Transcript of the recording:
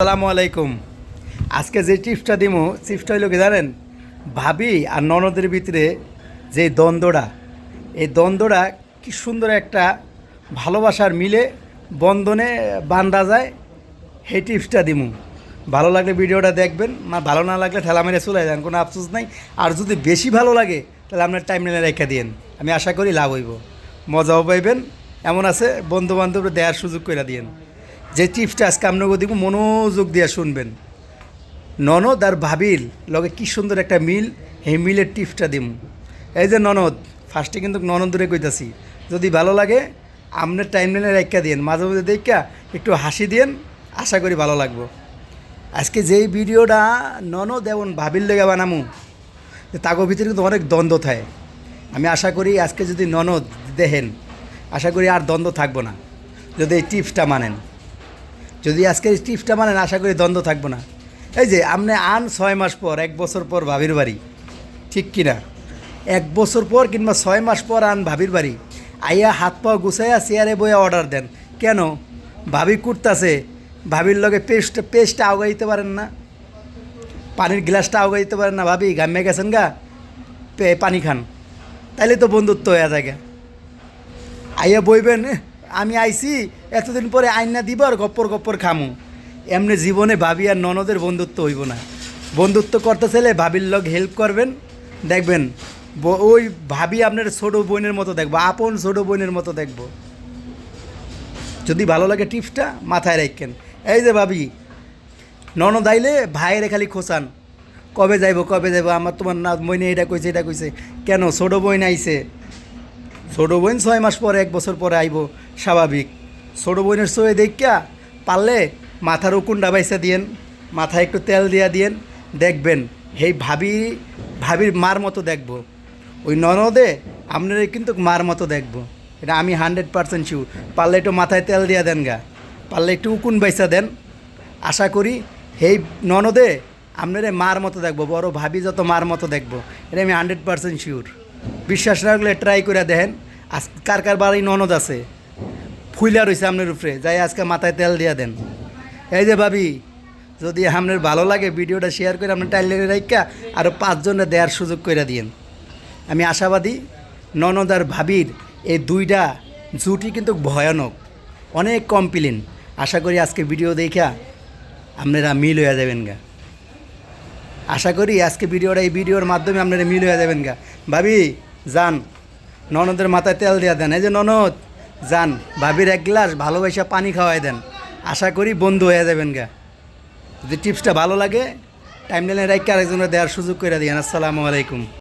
আসসালামু আলাইকুম। আজকে যে টিপসটা দিব টিপসটা হইল কি জানেন? ভাবি আর ননদের ভিতরে যে দ্বন্দ্বটা, এই দ্বন্দ্বটা কি সুন্দর একটা ভালোবাসার মিলে বন্ধনে বান্ধা যায়, সেই টিপসটা দিমু। ভালো লাগলে ভিডিওটা দেখবেন, না ভালো না লাগলে ঠেলা মেরে চলে যান, কোনো আফসোস নাই। আর যদি বেশি ভালো লাগে, তাহলে আপনার টাইম নিয়ে রেখে দিন আমি আশা করি লাভ হইব। মজাও পাইবেন, এমন আছে বন্ধু বান্ধবরা দেওয়ার সুযোগ করে দিয়েন। যে টিপসটা আজকে আপনাকে দিব, মনোযোগ দিয়ে শুনবেন। ননদ আর ভাবিল, লগে কি সুন্দর একটা মিল, এই মিলের টিপসটা দিম। এই যে ননদ ফার্স্টে কিন্তু ননদ ধরে কইতাছি, যদি ভালো লাগে আপনার টাইম লাইনে রেখা দিন মাঝে মাঝে দেখা একটু হাসি দিন আশা করি ভালো লাগবো। আজকে যেই ভিডিওটা ননদ এবং ভাবির লেগে বানামু তাগো ভিতরে কিন্তু অনেক দ্বন্দ্ব থাকে। আমি আশা করি আজকে যদি ননদ দেখেন, আশা করি আর দ্বন্দ্ব থাকব না, যদি এই টিপসটা মানেন। যদি আজকের টিপসটা মানেন আশা করি দ্বন্দ্ব থাকব না। এই যে আপনি আন ছয় মাস পর এক বছর পর ভাবির বাড়ি ঠিক কিনা? এক বছর পর কিংবা ছয় মাস পর আন ভাবির বাড়ি আইয়া হাত পা গুছাইয়া চেয়ারে বইয়া অর্ডার দেন। কেন? ভাবি কুটতাছে ভাবির লগে পেস্ট পেস্টটা আগাইতে পারেন না। পানির গ্লাসটা আগাইতে পারেন না। ভাবি ঘামে গেছেন গা পানি খান। তাইলে তো বন্ধুত্ব হয়ে থাকে আইয়া বইবেন "এহ, আমি আইছি, এতদিন পরে আইনা দিব আর গপ্পর গপ্পর খামু। এমনি জীবনে ভাবি আর ননদের বন্ধুত্ব হইব না। বন্ধুত্ব করতে চাইলে ভাবির লগ হেল্প করবেন। দেখবেন ওই ভাবি আপনার ছোটো বোনের মতো দেখব, আপন ছোটো বোনের মতো দেখব। যদি ভালো লাগে টিপসটা মাথায় রাখেন। এই যে ভাবি, ননদ আইলে ভাইয়ের খালি খোঁচান। কবে যাইব কবে যাইব, আমার তোমার না মইনে এটা কইছে এটা কইছে। কেন? ছোটো বইন আইছে। ছোটো বোন ছয় মাস পরে, এক বছর পরে আইব স্বাভাবিক। ছোটো বোনের সয়ে দেখা পারলে মাথার উকুন্ডা বাইসা দিয়েন, মাথায় একটু তেল দিয়া দিয়েন, দেখবেন, হেই ভাবি, ভাবির মার মতো দেখব। ওই ননদে আপনারা কিন্তু মার মতো দেখব। এটা আমি হান্ড্রেড পার্সেন্ট শিওর। পারলে একটু মাথায় তেল দিয়া দেন গা, পারলে একটু উকুন বাইসা দেন। আশা করি হেই ননদে আপনারা মার মতো দেখব, বড় ভাবি যত মার মতো দেখব। এটা আমি হান্ড্রেড পার্সেন্ট শিওর। বিশ্বাস না রাখলে ট্রাই করে দেখেন। আজ কার কার বাড়ি ননদ আছে। ফুইলা রয়েছে আপনার উপরে, যাই আজকে মাথায় তেল দিয়া দেন। এই যে ভাবি, যদি আপনার ভালো লাগে ভিডিওটা শেয়ার করে আপনার টাইলে রাখা আরও পাঁচজনে দেওয়ার সুযোগ করে দিয়েন। আমি আশাবাদী ননদ আর ভাবির এই দুইটা জুটি কিন্তু ভয়ানক। অনেক কমপ্লেন আশা করি আজকে ভিডিও দেখা আপনারা মিল হয়ে যাবেন গা। আশা করি আজকে ভিডিওটা এই ভিডিওর মাধ্যমে আপনারা মিল হয়ে যাবেন গা। ভাবি, যান। ননদের মাথায় তেল দেওয়া দেন। এই যে ননদ, যান। ভাবির এক গ্লাস ভালোবাসা পানি খাওয়াই দেন। আশা করি বন্ধু হয়ে যাবেন গা। যদি টিপসটা ভালো লাগে টাইম লাইনে রাইকে আরেকজনের দেওয়ার সুযোগ করে দিন আসসালামু আলাইকুম।